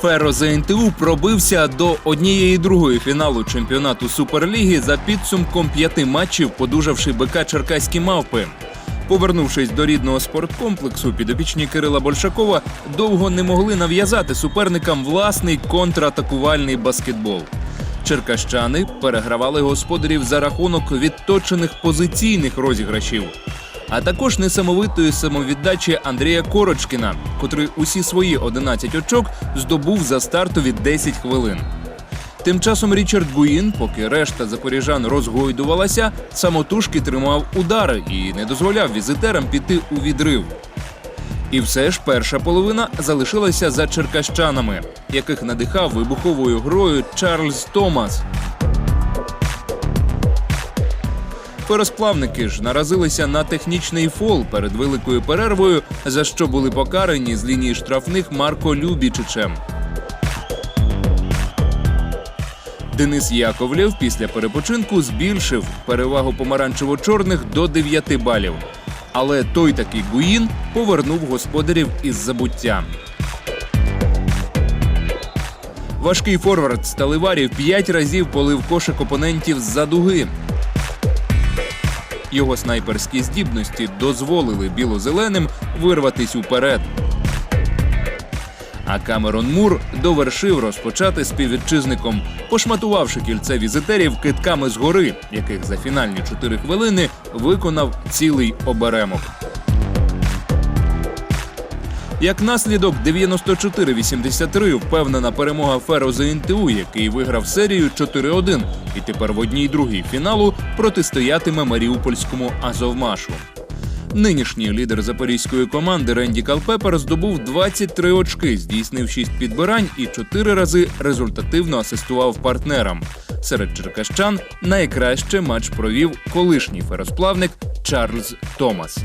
Феро ЗНТУ пробився до однієї другої фіналу чемпіонату Суперліги за підсумком п'яти матчів, подужавши БК Черкаські мавпи. Повернувшись до рідного спорткомплексу, підопічні Кирила Большакова довго не могли нав'язати суперникам власний контратакувальний баскетбол. Черкащани перегравали господарів за рахунок відточених позиційних розіграшів, а також несамовитої самовіддачі Андрія Корочкіна, котрий усі свої 11 очок здобув за стартові 10 хвилин. Тим часом Річард Гуїн, поки решта запоріжан розгойдувалася, самотужки тримав удари і не дозволяв візитерам піти у відрив. І все ж перша половина залишилася за черкащанами, яких надихав вибуховою грою Чарльз Томас. Феросплавники ж наразилися на технічний фол перед великою перервою, за що були покарані з лінії штрафних Марко Любічичем. Денис Яковлєв після перепочинку збільшив перевагу помаранчево-чорних до 9 балів. Але той такий Гуїн повернув господарів із забуття. Важкий форвард Сталиварів п'ять разів полив кошик опонентів з-за дуги. Його снайперські здібності дозволили біло-зеленим вирватись уперед. А Камерон Мур довершив розпочати співвітчизником, пошматувавши кільце візитерів китками згори, яких за фінальні 4 хвилини виконав цілий оберемок. Як наслідок 94-83 впевнена перемога Феро ЗНТУ, який виграв серію 4-1 і тепер в одній другій фіналу протистоятиме Маріупольському Азовмашу. Нинішній лідер запорізької команди Ренді Калпепер здобув 23 очки, здійснив 6 підбирань і 4 рази результативно асистував партнерам. Серед черкащан найкраще матч провів колишній феросплавник Чарльз Томас.